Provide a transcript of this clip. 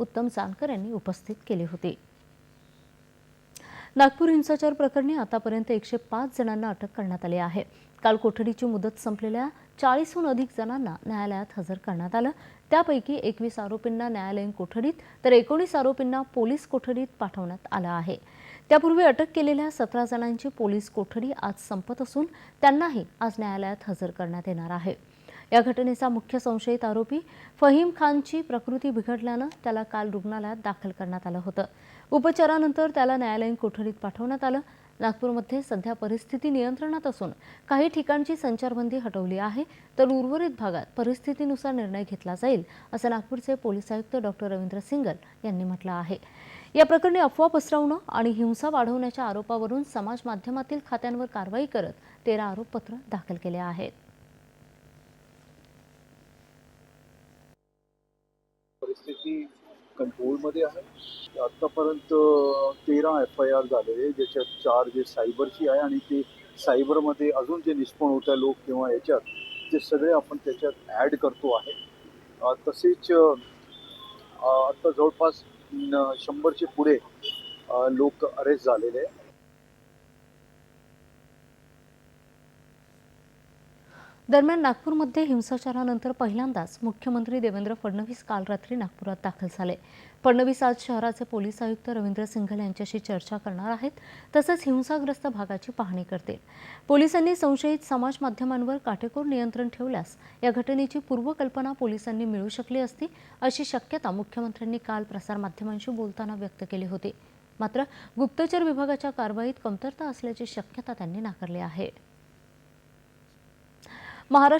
उत्तम जानकर यांनी उपस्थित केले होते. नागपूर हिंसाचार प्रकरणी आतापर्यंत एकशे पाच जणांना अटक करण्यात आली आहे. काल कोठडीची मुदत संपलेल्या चाळीसहून अधिक जणांना न्यायालयात हजर करण्यात आलं. त्यापैकी एकवीस आरोपींना न्यायालयीन कोठडीत तर एकोणीस आरोपींना पोलीस कोठडीत पाठवण्यात आलं आहे. त्यापूर्वी अटक केलेल्या सतरा जणांची पोलीस कोठडी आज संपत असून त्यांनाही आज न्यायालयात हजर करण्यात येणार आहे. या घटनेचा मुख्य संशयित आरोपी फहीम खानची प्रकृती बिघडल्यानं त्याला काल रुग्णालयात दाखल करण्यात आलं होतं. उपचारानंतर त्याला न्यायालयीन कोठडीत पाठवण्यात आलं. नागपूरमध्ये सध्या परिस्थिती नियंत्रणात असून काही ठिकाणची संचारबंदी हटवली आहे तर उर्वरित भागात परिस्थितीनुसार निर्णय घेतला जाईल असं नागपूरचे पोलीस आयुक्त डॉक्टर रवींद्र सिंगल यांनी म्हटलं आहे. या प्रकरणी अफवा पसरवणं आणि हिंसा वाढवण्याच्या आरोपावरून समाज माध्यमातील खात्यांवर कारवाई करत तेरा आरोपपत्र दाखल केले आहेत. परिस्थिती कंट्रोलमध्ये आहे. आतापर्यंत तेरा एफ आय आर झालेले ज्याच्यात चार जे सायबरची आहे आणि ते सायबरमध्ये अजून जे निष्पण होत आहे लोक किंवा याच्यात ते सगळे आपण त्याच्यात ॲड करतो आहे. तसेच आत्ता आता जवळपास शंभरचे पुढे लोक अरेस्ट झालेले आहे दरम्यान नागपूरमध्ये हिंसाचारानंतर पहिल्यांदाच मुख्यमंत्री देवेंद्र फडणवीस काल रात्री नागपुरात दाखल झाले. फडणवीस आज शहराचे पोलीस आयुक्त रवींद्र सिंघल यांच्याशी चर्चा करणार आहेत तसंच हिंसाग्रस्त भागाची पाहणी करतील. पोलिसांनी संशयित समाज माध्यमांवर काटेकोर नियंत्रण ठेवल्यास या घटनेची पूर्वकल्पना पोलिसांनी मिळू शकली असती अशी शक्यता मुख्यमंत्र्यांनी काल प्रसारमाध्यमांशी बोलताना व्यक्त केली होती. मात्र गुप्तचर विभागाच्या कारवाईत कमतरता असल्याची शक्यता त्यांनी नाकारली आहे. महाराष्ट्र